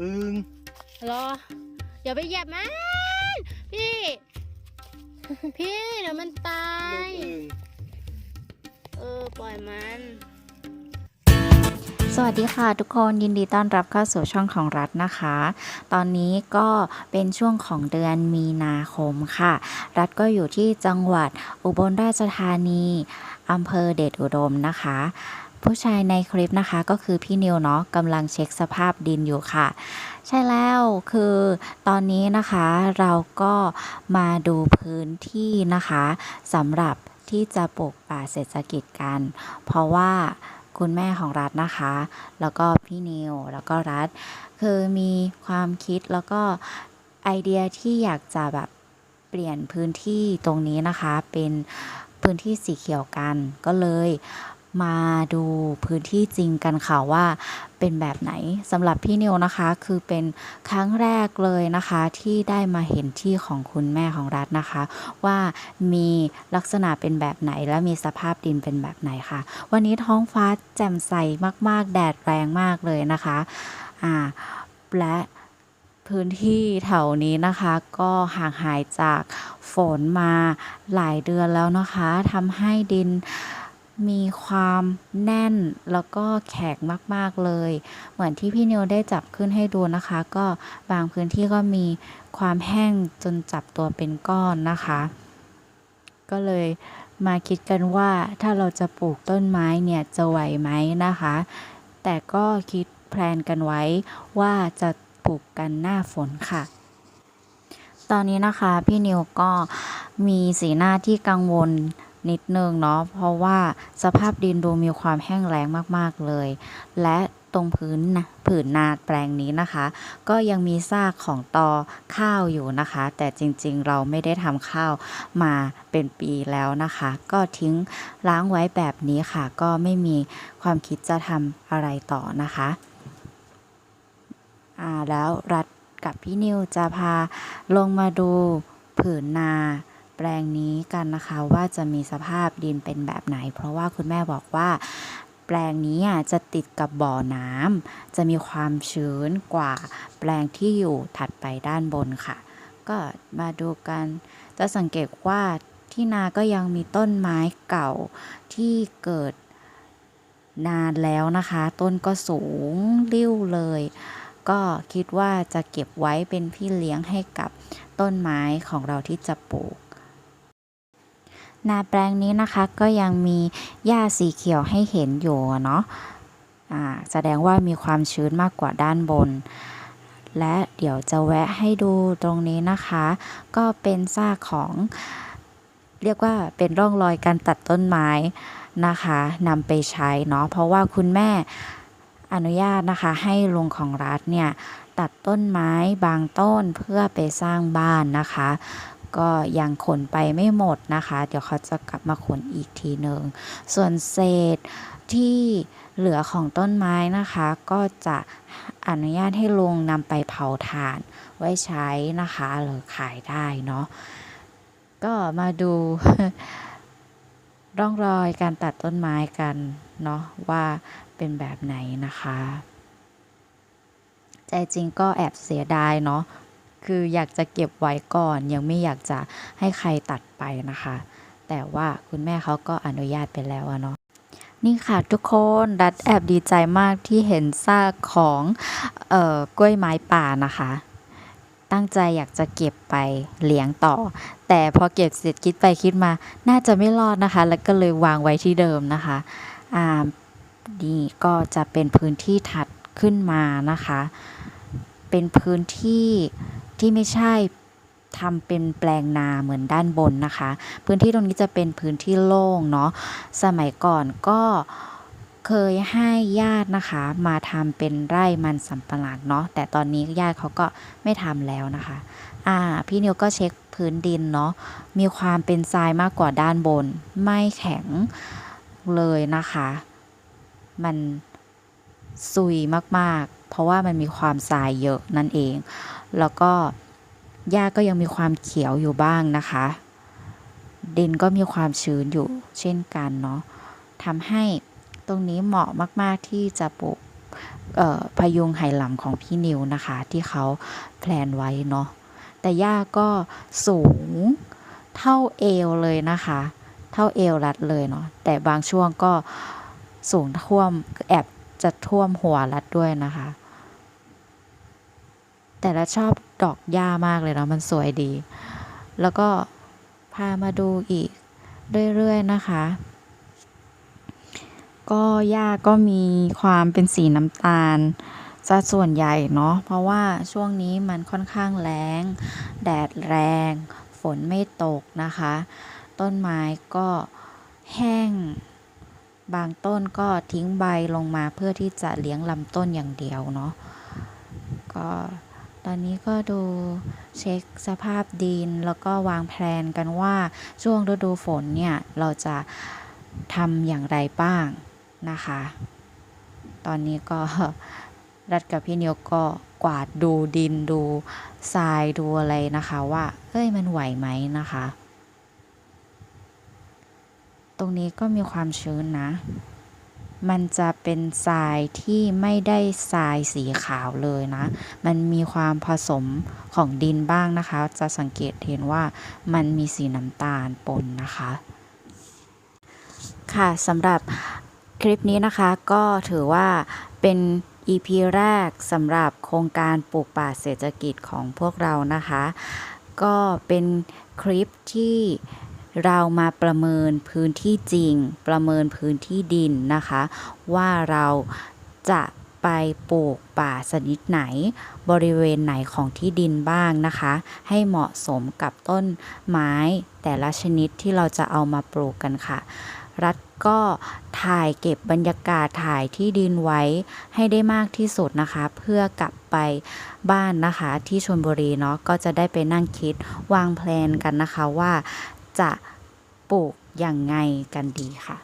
อึงรออย่าไปเหยียบมันพี่ พี่เดี๋ยวมันตาลูยกอึง เออ ปล่อยมัน สวัสดีค่ะทุกคนยินดีต้อนรับเข้าสู่ช่องของรัฐนะคะ ตอนนี้ก็เป็นช่วงของเดือนมีนาคมค่ะ รัฐก็อยู่ที่จังหวัดอุบลราชธานีอำเภอเดชอุดมนะคะ ผู้ชายในคลิปนะคะก็คือพี่นิวเนาะกำลังเช็คสภาพดินอยู่ค่ะ ใช่แล้วคือตอนนี้นะคะเราก็มาดูพื้นที่นะคะสำหรับที่จะปลูกป่าเศรษฐกิจกัน เพราะว่าคุณแม่ของรัฐนะคะ แล้วก็พี่นิวแล้วก็รัฐ คือมีความคิดแล้วก็ไอเดียที่อยากจะแบบเปลี่ยนพื้นที่ตรงนี้นะคะเป็นพื้นที่สีเขียวกันก็เลย มาดูพื้นที่จริงกันค่ะว่าเป็นแบบไหนสำหรับพี่นิวนะคะ คือเป็นครั้งแรกเลยนะคะ ที่ได้มาเห็นที่ของคุณแม่ของรัฐนะคะ ว่ามีลักษณะเป็นแบบไหนและมีสภาพดินเป็นแบบไหนค่ะ วันนี้ท้องฟ้าแจ่มใสมาก ๆ แดดแรงมากเลยนะคะอ่าและพื้นที่แถวนี้นะคะก็ห่างหายจากฝนมาหลายเดือนแล้วนะคะทำให้ดิน มีความแน่นแล้วก็แข็งมาก ๆ เลย เหมือนที่พี่นิวได้จับขึ้นให้ดูนะคะ ก็บางพื้นที่ก็มีความแห้งจนจับตัวเป็นก้อนนะคะ ก็เลยมาคิดกันว่าถ้าเราจะปลูกต้นไม้เนี่ยจะไหวไหมนะคะ แต่ก็คิดแพลนกันไว้ว่าจะปลูกกันหน้าฝนค่ะ ตอนนี้นะคะพี่นิวก็มีสีหน้าที่กังวล นิดนึงเนาะเพราะว่าสภาพดินดูมีความแห้งแล้งมากๆเลย และตรงพื้นนะผืนนาแปลงนี้นะคะ ก็ยังมีซากของตอข้าวอยู่นะคะ แต่จริงๆ เราไม่ได้ทำข้าวมาเป็นปีแล้วนะคะ ก็ทิ้งล้างไว้แบบนี้ค่ะ ก็ไม่มีความคิดจะทำอะไรต่อนะคะอ่าแล้วรัฐกับพี่นิวจะพาลงมาดูผืนนา แปลงนี้กันนะคะว่าจะมีสภาพดินเป็นแบบไหน เพราะว่าคุณแม่บอกว่าแปลงนี้จะติดกับบ่อน้ำจะมีความชื้นกว่าแปลงที่อยู่ถัดไปด้านบนค่ะ ก็มาดูกัน จะสังเกตว่าที่นาก็ยังมีต้นไม้เก่าที่เกิดนานแล้วนะคะ ต้นก็สูงริ้วเลย ก็คิดว่าจะเก็บไว้เป็นพี่เลี้ยงให้กับต้นไม้ของเราที่จะปลูก นาแปลงนี้นะคะก็ยังมีหญ้าสีเขียวให้เห็นอยู่เนาะอ่าแสดงว่ามีความชื้นมากกว่าด้านบน และเดี๋ยวจะแวะให้ดูตรงนี้นะคะ ก็เป็นซากของเรียกว่าเป็นร่องรอยการตัดต้นไม้นะคะนำไปใช้เนาะเพราะว่าคุณแม่อนุญาตนะคะให้ลุงของรัฐเนี่ย ตัดต้นไม้บางต้นเพื่อไปสร้างบ้านนะคะ ก็ยังขนไปไม่หมดนะคะ เดี๋ยวเขาจะกลับมาขนอีกทีหนึ่งส่วนเศษที่เหลือของต้นไม้นะคะ ก็จะอนุญาตให้ลุงนำไปเผาถ่านไว้ใช้นะคะหรือขายได้เนาะก็มาดูร่องรอยการตัดต้นไม้กันเนาะว่าเป็นแบบไหนนะคะ ใจจริงก็แอบเสียดายเนาะ คืออยากจะเก็บไว้ก่อน ยังไม่อยากจะให้ใครตัดไปนะคะ แต่ว่าคุณแม่เขาก็อนุญาตไปแล้วเนาะนี่ค่ะทุกคนดัดแอบดีใจมากที่เห็นซากของออกล้วยไม้ป่านะคะ ตั้งใจอยากจะเก็บไปเลี้ยงต่อ แต่พอเก็บเสร็จคิดไปคิดมา น่าจะไม่รอดนะคะ แล้วก็เลยวางไว้ที่เดิมนะคะอ่านี่ก็จะเป็นพื้นที่ถัดขึ้นมานะคะ เป็นพื้นที่ ที่ไม่ใช่ทำเป็นแปลงนาเหมือนด้านบนนะคะ พื้นที่ตรงนี้จะเป็นพื้นที่โล่งเนาะสมัยก่อนก็เคยให้ญาตินะคะ มาทำเป็นไร่มันสำปะหลังเนาะแต่ตอนนี้ญาติเขาก็ไม่ทำแล้วนะคะอ่าพี่นิวก็เช็คพื้นดินเนาะมีความเป็นทรายมากกว่าด้านบน ไม่แข็งเลยนะคะ มันซุยมากๆ เพราะว่ามันมีความทรายเยอะนั่นเอง แล้วก็หญ้าก็ยังมีความเขียวอยู่บ้างนะคะ ดินก็มีความชื้นอยู่เช่นกันเนาะทำให้ตรงนี้เหมาะมาก ๆ ที่จะปลูกพยุงไหหลำของพี่นิวนะคะ ที่เขาแพลนไว้เนาะแต่หญ้าก็สูงเท่าเอวเลยนะคะ เท่าเอวรัดเลยเนาะแต่บางช่วงก็สูงท่วมแอบจะท่วมหัวรัดด้วยนะคะ แต่ละชอบดอกหญ้ามากเลยเนาะมันสวยดี แล้วก็พามาดูอีกเรื่อยๆนะคะ ก็หญ้าก็มีความเป็นสีน้ำตาลซะส่วนใหญ่เนาะเพราะว่าช่วงนี้มันค่อนข้างแล้งแดดแรง ฝนไม่ตกนะคะ ต้นไม้ก็แห้ง บางต้นก็ทิ้งใบลงมาเพื่อที่จะเลี้ยงลำต้นอย่างเดียวเนาะก็ อนนี้ก็ดูเช็คสภาพดินแล้วก็วางแผนกันว่าช่วงฤดูฝนเนี่ย เราจะทำอย่างไรบ้างนะคะ ตอนนี้ก็รัดกับพี่นิวก็กวาดดูดินดูทรายดูอะไรนะคะว่า เอ้ยมันไหวไหมนะคะ ตรงนี้ก็มีความชื้นนะ มันจะเป็นทรายที่ไม่ได้ทรายสีขาวเลยนะ มันมีความผสมของดินบ้างนะคะ จะสังเกตเห็นว่ามันมีสีน้ำตาลปนนะคะ ค่ะสำหรับคลิปนี้นะคะก็ถือว่าเป็น EP แรกสำหรับโครงการปลูกป่าเศรษฐกิจของพวกเรานะคะ ก็เป็นคลิปที่ เรามาประเมินพื้นที่จริง ประเมินพื้นที่ดินนะคะ ว่าเราจะไปปลูกป่าชนิดไหน บริเวณไหนของที่ดินบ้างนะคะ ให้เหมาะสมกับต้นไม้แต่ละชนิดที่เราจะเอามาปลูกกันค่ะ รัฐก็ถ่ายเก็บบรรยากาศถ่ายที่ดินไว้ให้ได้มากที่สุดนะคะ เพื่อกลับไปบ้านนะคะที่ชลบุรีเนาะก็จะได้ไปนั่งคิดวางแผนกันนะคะว่า จะปลูกอย่างไงกันดีค่ะ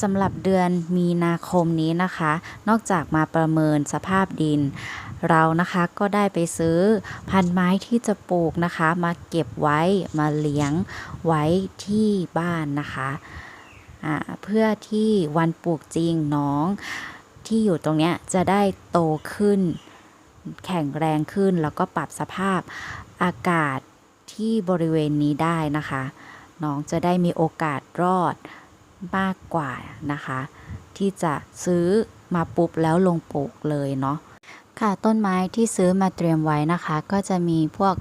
สำหรับเดือนมีนาคมนี้นะคะ นอกจากมาประเมินสภาพดิน เรานะคะก็ได้ไปซื้อพันไม้ที่จะปลูกนะคะ มาเก็บไว้มาเลี้ยงไว้ที่บ้านนะคะอ่าเพื่อที่วันปลูกจริงน้องที่อยู่ตรงเนี้ยจะได้โตขึ้น แข็งแรงขึ้นแล้วก็ปรับสภาพอากาศที่บริเวณนี้ได้นะคะ น้องจะได้มีโอกาสรอดมากกว่านะคะ ที่จะซื้อมาปุ๊บแล้วลงปลูกเลยเนาะค่ะต้นไม้ที่ซื้อมาเตรียมไว้นะคะ ก็จะมีพวก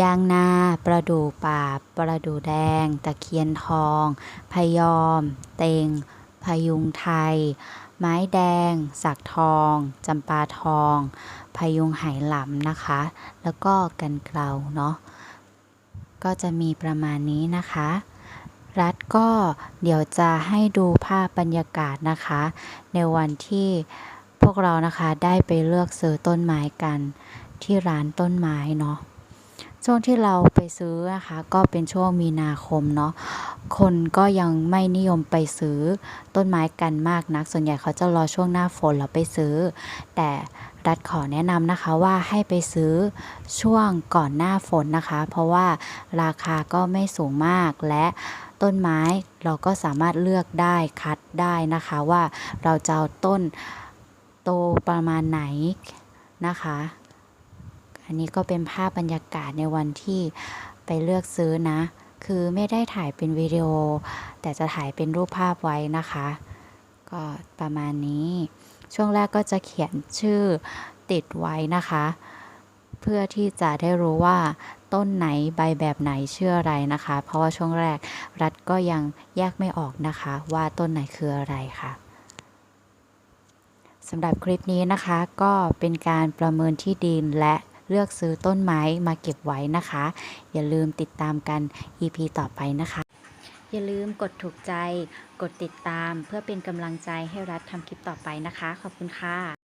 ยางนาประดู่ป่า ประดู่แดง ตะเคียนทอง พยอม เตงพยุงไทย ไม้แดง สักทองจำปาทอง พยุงไหหลำนะคะ แล้วก็กันเกลาเนาะ ก็จะมีประมาณนี้นะคะ รัฐก็เดี๋ยวจะให้ดูภาพบรรยากาศนะคะ ในวันที่พวกเรานะคะได้ไปเลือกซื้อต้นไม้กันที่ร้านต้นไม้เนาะ ช่วงที่เราไปซื้อนะคะก็เป็นช่วงมีนาคมเนาะคนก็ยังไม่นิยมไปซื้อต้นไม้กันมากนัก ส่วนใหญ่เขาจะรอช่วงหน้าฝนแล้วไปซื้อ แต่รัฐขอแนะนำนะคะว่าให้ไปซื้อช่วงก่อนหน้าฝนนะคะ เพราะว่าราคาก็ไม่สูงมากและต้นไม้เราก็สามารถเลือกได้คัดได้นะคะว่าเราจะเอาต้นโตประมาณไหนนะคะ อันนี้ก็เป็นภาพบรรยากาศในวันที่ไปเลือกซื้อนะ คือไม่ได้ถ่ายเป็นวิดีโอ แต่จะถ่ายเป็นรูปภาพไว้นะคะ ก็ประมาณนี้ ช่วงแรกก็จะเขียนชื่อติดไว้นะคะ เพื่อที่จะได้รู้ว่าต้นไหนใบแบบไหนชื่ออะไรนะคะ เพราะว่าช่วงแรกรัฐก็ยังแยกไม่ออกนะคะ ว่าต้นไหนคืออะไรค่ะสำหรับคลิปนี้นะคะก็เป็นการประเมินที่ดินและ เลือกซื้อต้นไม้มาเก็บไว้นะคะ อย่าลืมติดตามกัน EP ต่อไปนะคะ อย่าลืมกดถูกใจ กดติดตามเพื่อเป็นกำลังใจให้รัฐทำคลิปต่อไปนะคะ ขอบคุณค่ะ